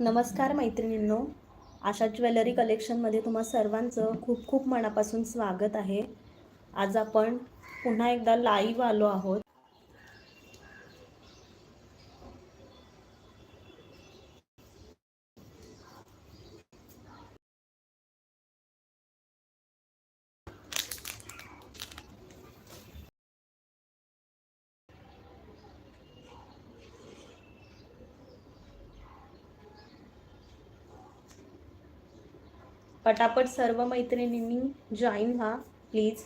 नमस्कार मैत्रिणींनो. आशा ज्वेलरी कलेक्शनमध्ये तुम्हा सर्वांचं खूप खूप मनापासून स्वागत आहे. आज आपण पुन्हा एकदा लाईव्ह आलो आहोत. पटापट सर्व मैत्रिणींनी जॉईन व्हा प्लीज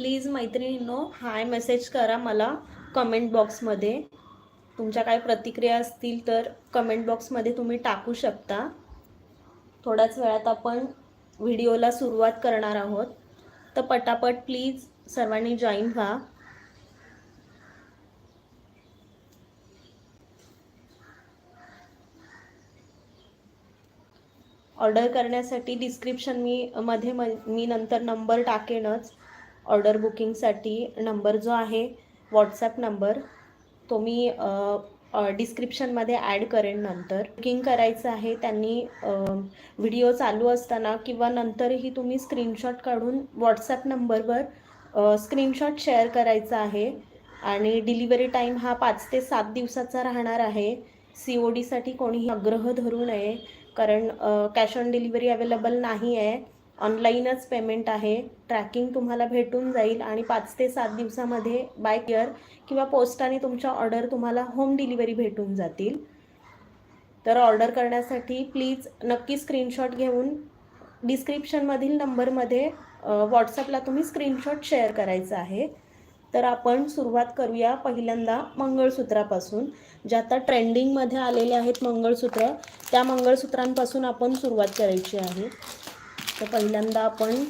प्लीज मैत्रिणींनो हाय मेसेज करा मला कमेंट बॉक्समध्ये. तुमच्या काय प्रतिक्रिया असतील तर कमेंट बॉक्समध्ये तुम्ही टाकू शकता. थोड्याच वेळात आपण व्हिडिओला सुरुवात करणार आहोत. तर पटापट प्लीज सर्वांनी जॉईन व्हा. ऑर्डर करण्यासाठी डिस्क्रिप्शन मी मध्ये मी नंतर नंबर टाकेनच. ऑर्डर बुकिंगसाठी नंबर जो आहे व्हॉट्सॲप नंबर तो मी डिस्क्रिप्शनमध्ये ॲड करेन नंतर. बुकिंग करायचं आहे त्यांनी व्हिडिओ चालू असताना किंवा नंतरही तुम्ही स्क्रीनशॉट काढून व्हॉट्सॲप नंबरवर स्क्रीनशॉट शेअर करायचा आहे. आणि डिलिव्हरी टाईम हा पाच ते सात दिवसाचा राहणार आहे. सी ओ डीसाठी कोणीही आग्रह धरू नये कारण कॅश ऑन डिलिव्हरी अवेलेबल नाही आहे ऑनलाईनच पेमेंट आहे. ट्रॅकिंग तुम्हाला भेटून जाईल आणि पाच ते सात दिवसामध्ये बाय केअर किंवा पोस्टाने तुमच्या ऑर्डर तुम्हाला होम डिलिव्हरी भेटून जातील. तर ऑर्डर करण्यासाठी प्लीज नक्की स्क्रीनशॉट घेऊन डिस्क्रिप्शनमधील नंबरमध्ये व्हॉट्सअपला तुम्ही स्क्रीनशॉट शेअर करायचं आहे. तर आपण सुरुवात करूया पहिल्यांदा मंगळसूत्रापासून. जे आता ट्रेंडिंगमध्ये आलेले आहेत मंगळसूत्र त्या मंगळसूत्रांपासून आपण सुरुवात करायची आहे. तर पहिल्यांदा आपण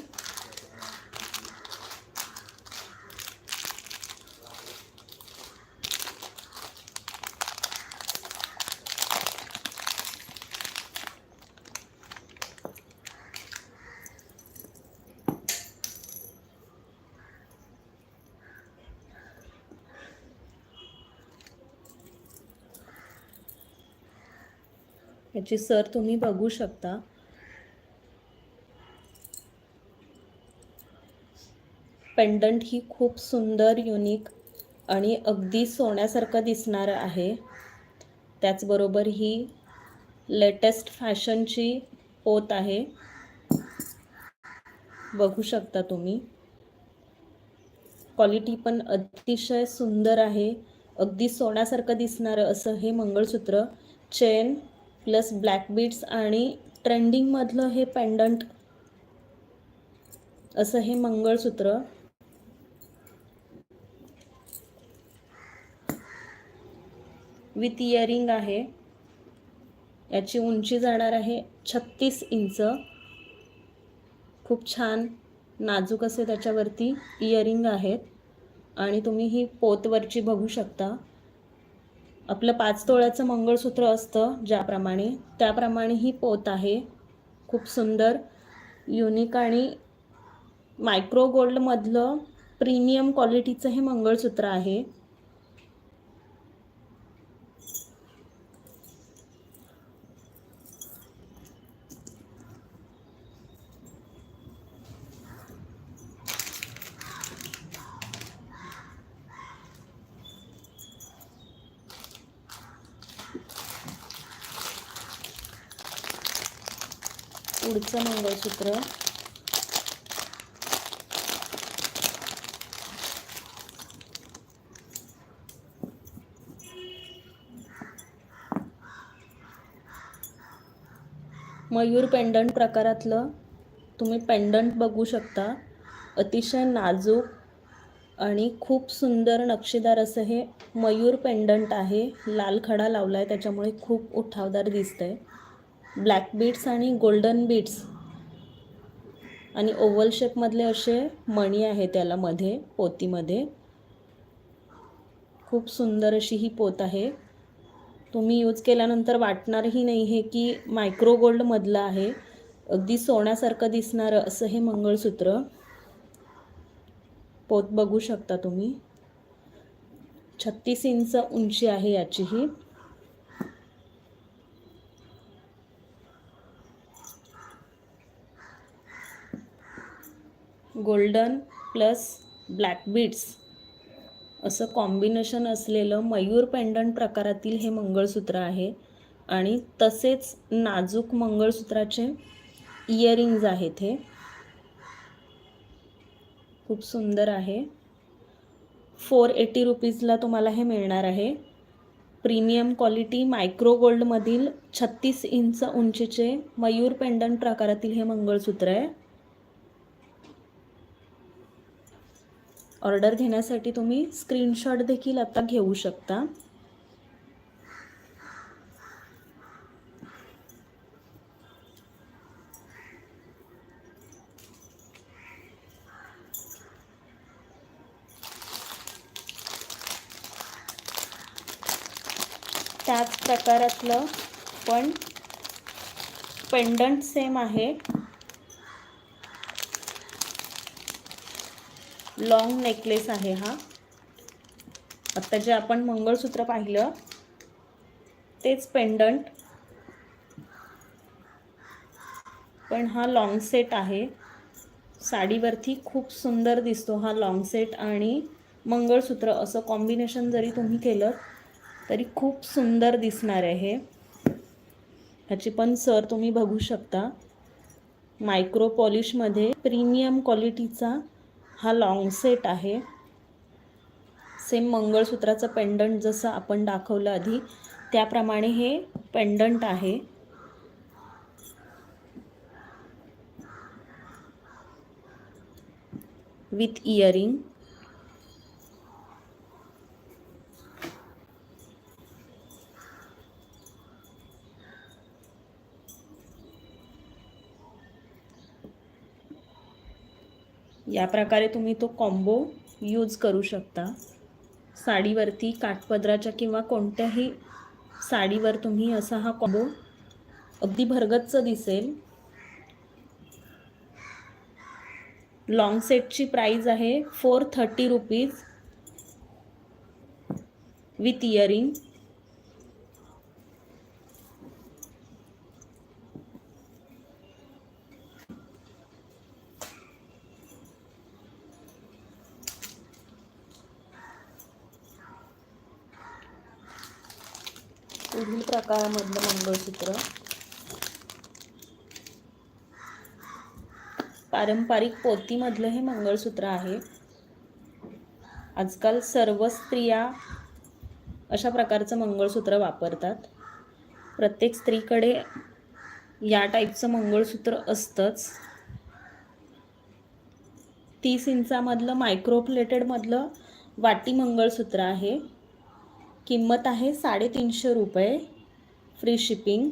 याची सर तुम्ही बघू शकता. पेंडंट ही खूप सुंदर युनिक आणि अगदी सोन्यासारखं दिसणारं आहे. त्याचबरोबर ही लेटेस्ट फॅशनची पोत आहे. बघू शकता तुम्ही. क्वालिटी पण अतिशय सुंदर आहे. अगदी सोन्यासारखं दिसणारं असं हे मंगळसूत्र. चेन प्लस ब्लॅक बीट्स आणि ट्रेंडिंगमधलं हे पेंडंट असं हे मंगळसूत्र. विथ इयरिंग आहे. याची उंची जाणार आहे छत्तीस इंच. खूप छान नाजूक असे त्याच्यावरती इयरिंग आहेत. आणि तुम्ही ही पोतवरची बघू शकता. आपलं पाच तोळ्याचं मंगळसूत्र असतं ज्याप्रमाणे. त्याप्रमाणे ही पोत आहे. खूप सुंदर युनिक आणि मायक्रो गोल्डमधलं प्रीमियम क्वालिटीचं हे मंगळसूत्र आहे. पुढचं मंगळसूत्र. मयूर पेंडंट प्रकारातलं तुम्ही पेंडंट बघू शकता. अतिशय नाजूक आणि खूप सुंदर नक्षीदार असं हे मयूर पेंडंट आहे. लाल खडा लावला आहे त्याच्यामुळे खूप उठावदार दिसतंय. ब्लॅक बीट्स आणि गोल्डन बीट्स. आणि ओव्हल शेपमधले असे मणी आहे त्याला मध्ये पोतीमध्ये. खूप सुंदर अशी ही पोत आहे. तुम्ही यूज केल्यानंतर वाटणारही नाही हे की मायक्रो गोल्डमधलं आहे. अगदी सोन्यासारखं दिसणारं असं हे मंगळसूत्र. पोत बघू शकता तुम्ही. छत्तीस इंच उंची आहे याची ही गोल्डन प्लस ब्लॅक बीड्स असं कॉम्बिनेशन असलेलं मयूर पेंडंट प्रकारातील हे मंगळसूत्र आहे. आणि तसेच नाजूक मंगळसूत्राचे इयरिंग्ज आहेत हे. खूप सुंदर आहे. फोर एटी रुपीजला तुम्हाला हे मिळणार आहे. प्रीमियम क्वालिटी मायक्रो गोल्डमधील छत्तीस इंच उंचीचे मयूर पेंडंट प्रकारातील हे मंगळसूत्र आहे. ऑर्डर घेण्यासाठी तुम्ही स्क्रीनशॉट देखील आता घेऊ शकता. त्याच प्रकारातलं पण पेंडंट सेम आहे. लॉंग नेकलेस आहे हा. आत्ता जे आपण मंगळसूत्र पाहिलं तेच पेंडंट पण हा लॉंग सेट आहे. साडीवरती खूप सुंदर दिसतो हा लॉंग सेट आणि मंगळसूत्र. असं कॉम्बिनेशन जरी तुम्ही केलं तरी खूप सुंदर दिसणार आहे ह्याची पण सर तुम्ही बघू शकता. मायक्रो पॉलिशमध्ये प्रीमियम क्वालिटीचा हा लॉंग सेट आहे. सेम मंगळसूत्राचं पेंडंट जसं आपण दाखवलं आधी त्याप्रमाणे हे पेंडंट आहे. विथ इयरिंग या प्रकारे तुम्ही तो कॉम्बो यूज करू शकता. साडीवरती काठपदराच्या किंवा कोणत्याही साडीवर तुम्ही असा हा कॉम्बो अगदी भरगच्च दिसेल. लॉंग सेटची प्राईज आहे four thirty rupees with earring पुढील मंगळसूत्र पारंपरिक पोतीमधलं हे मंगळसूत्र आहे. आजकाल सर्व स्त्रिया अशा प्रकारचं मंगळसूत्र वापरतात. प्रत्येक स्त्रीकडे या टाईपचं मंगळसूत्र असतंच. तीस इंचामधलं मायक्रोप्लेटेडमधलं वाटी मंगळसूत्र आहे. किंमत आहे साडेतीनशे रुपये. Free shipping.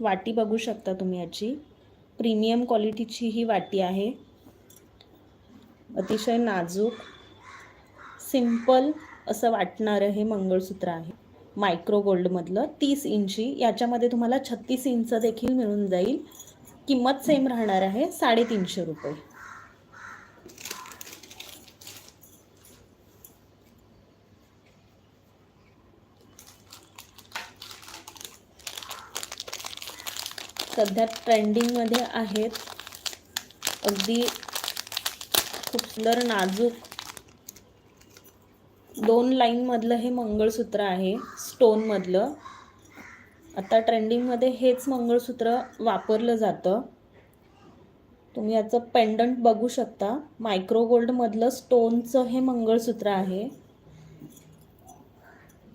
वाटी बघू शकता तुम्ही याची. प्रीमियम क्वालिटीची ही वाटी आहे. अतिशय नाजूक सिंपल असं वाटणारं हे मंगळसूत्र आहे. मायक्रो गोल्डमधलं तीस इंची याच्यामध्ये तुम्हाला छत्तीस इंच देखील मिळून जाईल. किंमत सेम राहणार आहे साडेतीनशे रुपये. सध्या ट्रेंडिंगमध्ये आहेत. अगदी खूप सुंदर नाजूक. दोन लाईनमधलं हे मंगळसूत्र आहे स्टोनमधलं. आता ट्रेंडिंगमध्ये हेच मंगळसूत्र वापरलं जातं. तुम्ही याचं पेंडंट बघू शकता. मायक्रो गोल्डमधलं स्टोनचं हे मंगळसूत्र आहे.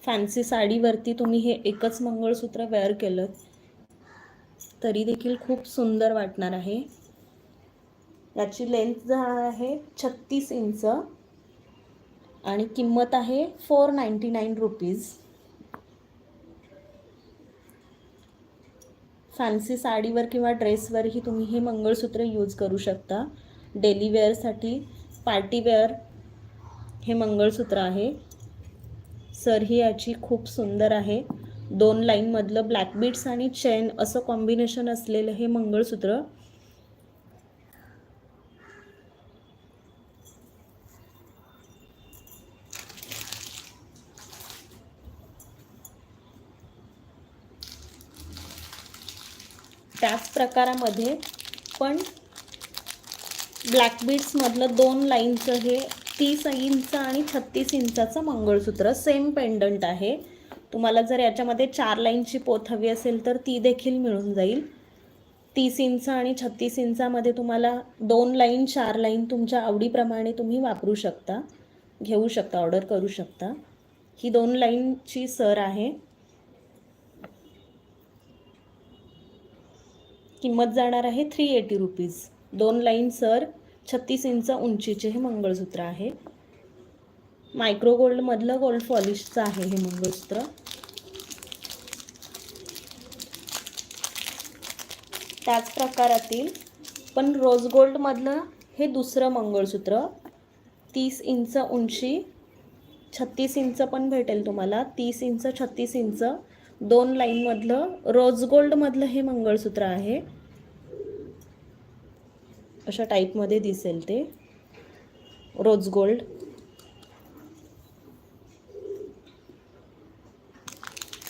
फॅन्सी साडीवरती तुम्ही हे एकच मंगळसूत्र वेअर केलं. तरी देखील खूप सुंदर वाटणार आहे. याची लेंथ जाणार आहे छत्तीस इंच आणि किंमत आहे four ninety nine rupees fancy साडीवर किंवा ड्रेसवरही तुम्ही हे मंगळसूत्र यूज करू शकता. डेली वेअरसाठी पार्टीवेअर हे मंगळसूत्र आहे. सर ही याची खूप सुंदर आहे. दोन लाईनमधलं ब्लॅक बीट्स आणि चेन असं कॉम्बिनेशन असलेलं हे मंगळसूत्र. त्याच प्रकारामध्ये पण ब्लॅक बीट्समधलं दोन लाईनचं हे तीस इंच आणि छत्तीस इंचाचं मंगळसूत्र सेम पेंडंट आहे. तुम्हाला जर याच्यामध्ये चार लाईनची पोत हवी असेल तर ती देखील मिळून जाईल. तीस इंच आणि छत्तीस इंचामध्ये तुम्हाला दोन लाईन चार लाईन तुमच्या आवडीप्रमाणे तुम्ही वापरू शकता घेऊ शकता ऑर्डर करू शकता. ही दोन लाईनची सर आहे. किंमत जाणार आहे थ्री एटी रुपीज दोन लाईन सर छत्तीस इंच उंचीचे हे मंगळसूत्र आहे. मायक्रो गोल्डमधलं गोल्ड पॉलिशचं आहे हे मंगळसूत्र. त्याच प्रकारातील पण रोज गोल्डमधलं हे दुसरं मंगळसूत्र. तीस इंच उंची छत्तीस इंच पण भेटेल तुम्हाला. तीस इंच छत्तीस इंच दोन लाईनमधलं रोज गोल्डमधलं हे मंगळसूत्र आहे. अशा टाईपमध्ये दिसेल ते. रोज गोल्ड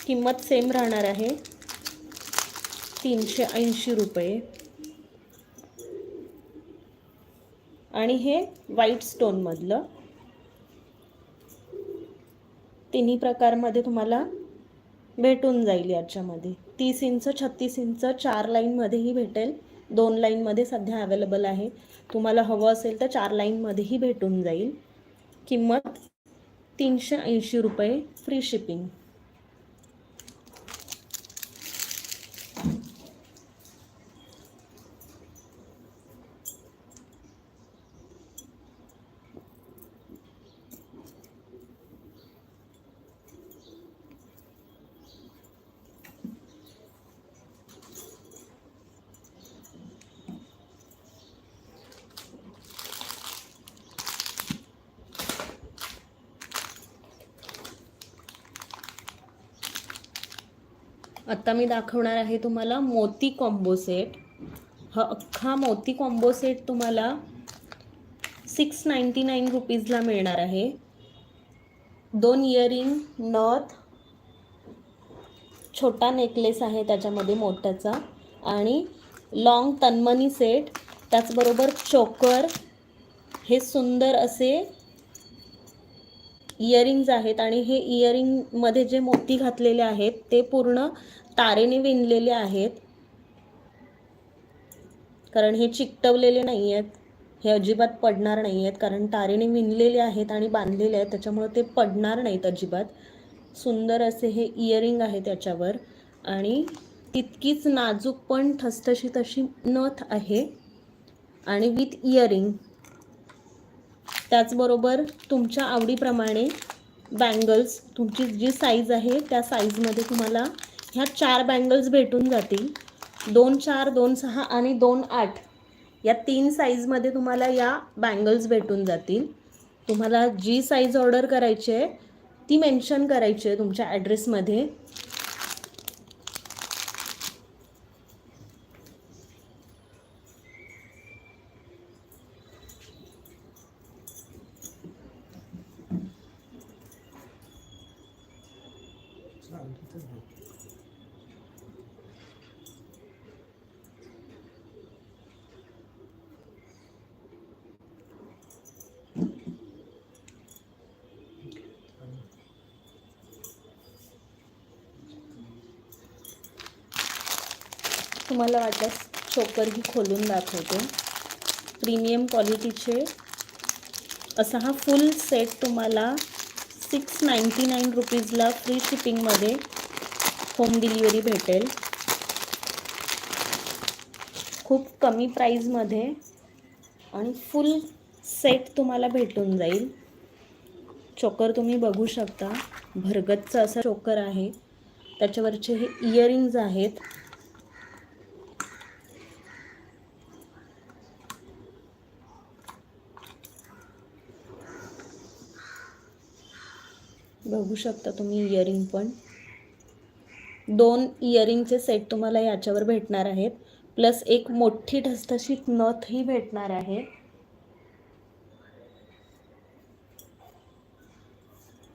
किंमत सेम राहणार आहे. तीनशे ऐंशी रुपये. आणि हे व्हाईट स्टोनमधलं तिन्ही प्रकारमध्ये तुम्हाला भेटून जाईल याच्यामध्ये. तीस इंच छत्तीस इंच चार लाईनमध्येही भेटेल. दोन लाईनमध्ये सध्या अवेलेबल आहे. तुम्हाला हवं असेल तर चार लाईनमध्येही भेटून जाईल. किंमत तीनशे ऐंशी रुपये फ्री शिपिंग आत्ता मी दाखवणार आहे तुम्हाला मोती कॉम्बो सेट हा अख्खा मोती कॉम्बो सेट तुम्हाला सिक्स नाईंटी नाईन रुपीजला मिळणार आहे. दोन इयरिंग नथ छोटा नेकलेस आहे त्याच्यामध्ये मोठ्याचा आणि लॉंग तन्मनी सेट त्याचबरोबर चोकर हे सुंदर असे इयरिंग्ज आहेत आणि हे इयरिंगमध्ये जे मोती घातलेले आहेत ते पूर्ण तारेने विणलेले आहेत. कारण हे चिकटवलेले नाही आहेत हे अजिबात पडणार नाही आहेत कारण तारेने विणलेले आहेत आणि बांधलेले आहेत त्याच्यामुळे ते पडणार नाहीत अजिबात. सुंदर असे हे इयरिंग आहे त्याच्यावर आणि तितकीच नाजूक पण ठसठशीत अशी नथ आहे. आणि विथ इयरिंग. त्याचबरोबर तुमच्या आवडीप्रमाणे बँगल्स तुमची जी साईज आहे त्या साईजमध्ये तुम्हाला ह्या चार बँगल्स भेटून जातील. दोन चार दोन सहा आणि दोन आठ. या तीन साईजमध्ये तुम्हाला या बँगल्स भेटून जातील. तुम्हाला जी साईज ऑर्डर करायची आहे ती मेन्शन करायची आहे तुमच्या ॲड्रेसमध्ये तुम्हाला वाटल्यास चोकरही खोलून दाखवते. प्रीमियम क्वालिटीचे असा हा फुल सेट तुम्हाला सिक्स नाईंटी नाईन रुपीजला फ्री शिपिंगमध्ये होम डिलिव्हरी भेटेल. खूप कमी प्राईजमध्ये आणि फुल सेट तुम्हाला भेटून जाईल. चोकर तुम्ही बघू शकता. भरगतचं असं चोकर आहे. त्याच्यावरचे हे इयरिंग्ज आहेत. बघू शकता तुम्ही इयरिंग पण. दोन इयरिंगचे सेट तुम्हाला याच्यावर भेटणार आहेत. प्लस एक मोठी ठसठशीत नथही भेटणार आहे.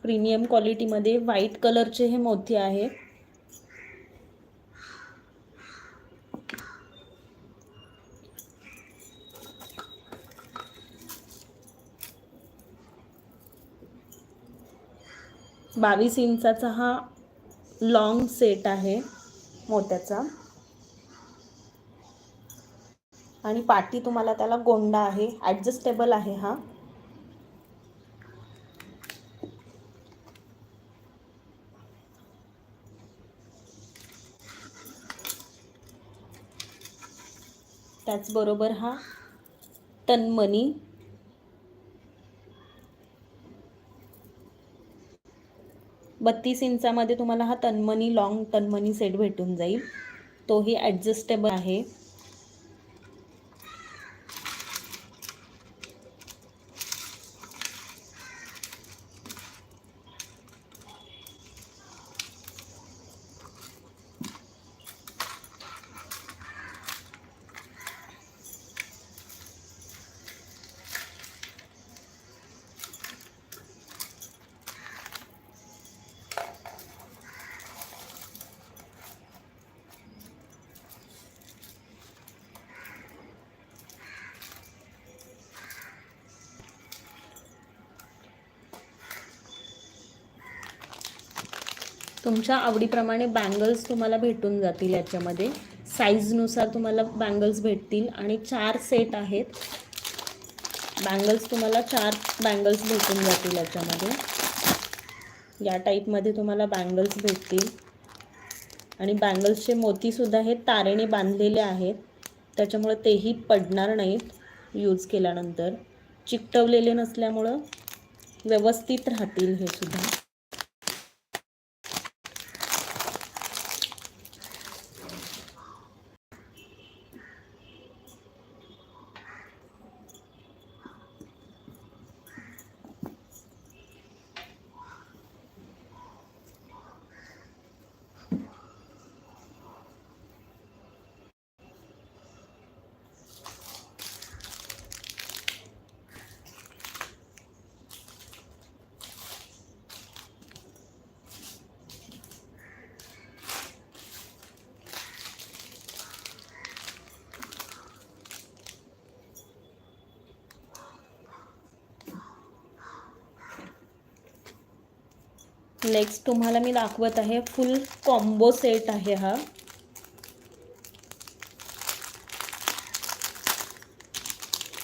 प्रीमियम क्वालिटीमध्ये व्हाईट कलरचे हे मोती आहे. बावीस इंचाचा हा लॉंग सेट आहे मोत्याचा. आणि पाठी तुम्हाला त्याला गोंडा आहे ॲडजस्टेबल आहे हा. त्याचबरोबर हा तन्मनी बत्तीस इंचामध्ये तुम्हाला हा तन्मनी लॉंग तन्मनी सेट भेटून जाईल. तोही ॲडजस्टेबल आहे. तुमच्या आवडीप्रमाणे बँगल्स तुम्हाला भेटून जातील याच्यामध्ये. साईजनुसार तुम्हाला बँगल्स भेटतील आणि चार सेट आहेत. बँगल्स तुम्हाला चार बँगल्स भेटून जातील याच्यामध्ये. या टाईपमध्ये तुम्हाला बँगल्स भेटतील. आणि बँगल्सचे मोतीसुद्धा हे तारेने बांधलेले आहेत. त्याच्यामुळे तेही पडणार नाहीत यूज केल्यानंतर. चिकटवलेले नसल्यामुळं व्यवस्थित राहतील हे सुद्धा. नेक्स्ट तुम्हाला मी दाखवत आहे फुल कॉम्बो सेट आहे हा.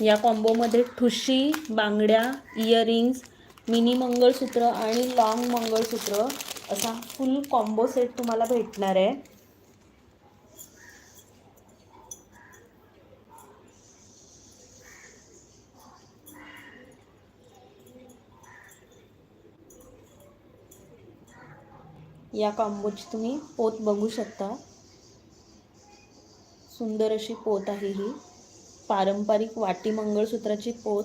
या कॉम्बोमध्ये ठुशी बांगड्या इयरिंग्स मिनी मंगळसूत्र आणि लॉंग मंगळसूत्र असा फुल कॉम्बो सेट तुम्हाला भेटणार आहे. या कॉम्बोची तुम्ही पोत बघू शकता. सुंदर अशी पोत आहे ही. पारंपरिक वाटी मंगळसूत्राची पोत.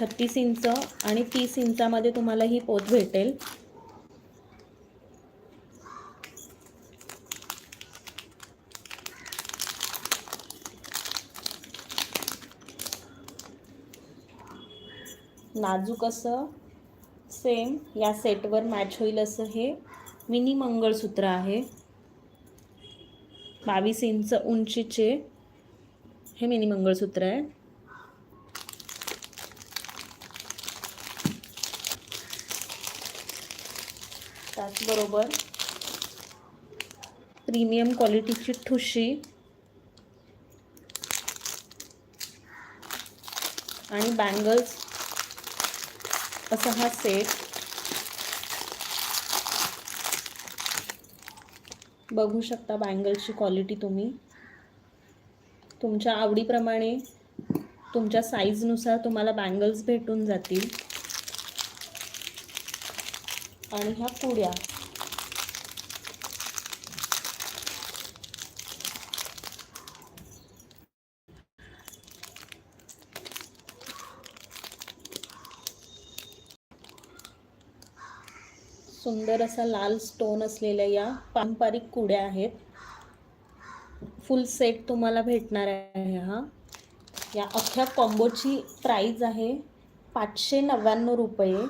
छत्तीस इंच आणि तीस इंचामध्ये तुम्हाला ही पोत भेटेल. नाजूक असं सेम या सेटवर मॅच होईल असं हे मिनी मंगळसूत्र आहे. बावीस इंच उंचीचे हे मिनी मंगळसूत्र आहे. त्याचबरोबर प्रीमियम क्वालिटीची ठुशी आणि बँगल्स असा हा सेट बघू शकता बँगल्सची क्वालिटी तुम्ही. तुमच्या आवडीप्रमाणे तुमच्या साईजनुसार तुम्हाला बँगल्स भेटून जातील. आणि ह्या पुड्या सुंदर असा लाल स्टोन असलेल्या या पारंपरिक कुड्या आहेत. फुल सेट तुम्हाला भेटणार आहे हा. या अख्ख्या कॉम्बोची प्राईज आहे पाचशे नव्याण्णव रुपये.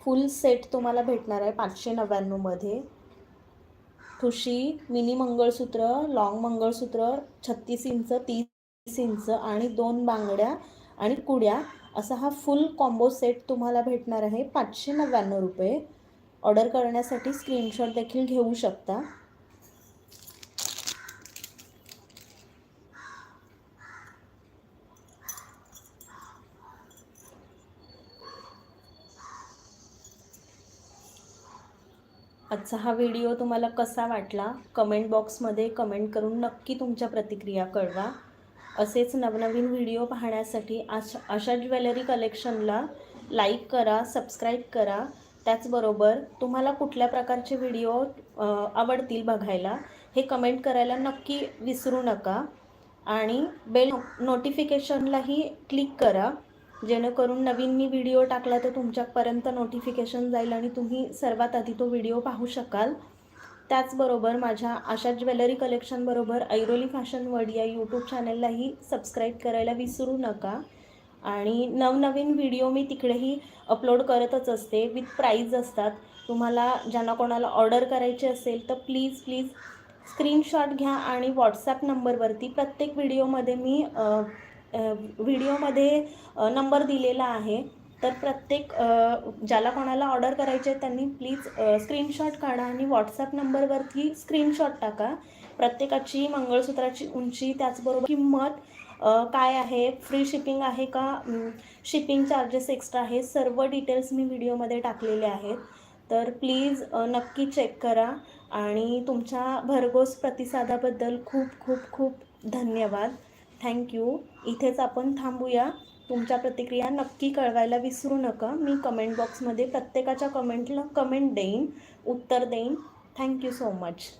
फुल सेट तुम्हाला भेटणार आहे पाचशे नव्याण्णवमध्ये ठुशी मिनी मंगळसूत्र लॉंग मंगळसूत्र छत्तीस इंच तीस इंच आणि दोन बांगड्या आणि कुड्या. असा हा फुल कॉम्बो सेट तुम्हाला भेटणार आहे पाचशे नव्याण्णव रुपये. ऑर्डर करण्यासाठी स्क्रीनशॉट देखील घेऊ शकता. आजचा हा व्हिडिओ तुम्हाला कसा वाटला? कमेंट बॉक्समध्ये कमेंट करून नक्की तुमच्या प्रतिक्रिया कळवा. असेच नवनवीन व्हिडिओ पाहण्यासाठी आशा अशा ज्वेलरी कलेक्शनला लाईक करा सबस्क्राईब करा. त्याचबरोबर तुम्हाला कुठल्या प्रकारचे व्हिडिओ आवडतील बघायला हे कमेंट करायला नक्की विसरू नका. आणि बेल नोटिफिकेशनलाही क्लिक करा. जेणेकरून नवीन मी व्हिडिओ टाकला तर तुमच्यापर्यंत नोटिफिकेशन जाईल आणि तुम्ही सर्वात आधी तो व्हिडिओ पाहू शकाल. त्याचबरोबर माझ्या आशा ज्वेलरी कलेक्शनबरोबर ऐरोली फॅशन वर्ड या यूट्यूब चॅनललाही सबस्क्राईब करायला विसरू नका. आणि नवनवीन व्हिडिओ मी तिकडेही अपलोड करतच असते. विथ प्राईज असतात. तुम्हाला ज्यांना कोणाला ऑर्डर करायची असेल तर प्लीज प्लीज स्क्रीनशॉट घ्या आणि व्हॉट्सॲप नंबरवरती प्रत्येक व्हिडिओमध्ये मी व्हिडिओमध्ये नंबर दिलेला आहे. तर प्रत्येक ज्याला कोणाला ऑर्डर करायचे आहे त्यांनी प्लीज स्क्रीनशॉट काढा आणि व्हॉट्सॲप नंबरवरती स्क्रीनशॉट टाका. प्रत्येकाची मंगळसूत्राची उंची त्याचबरोबर किंमत काय आहे? फ्री शिपिंग आहे का? शिपिंग चार्जेस एक्स्ट्रा आहे सर्व डिटेल्स मी व्हिडिओमध्ये टाकलेले आहेत. तर प्लीज नक्की चेक करा. आणि तुमच्या भरघोस प्रतिसादाबद्दल खूप खूप खूप धन्यवाद. थँक्यू इथेच आपण थांबूया. तुमच्या प्रतिक्रिया नक्की कळवायला विसरू नका. मी कमेंट बॉक्समध्ये प्रत्येकाच्या कमेंटला कमेंट देईन उत्तर देईन. Thank you so much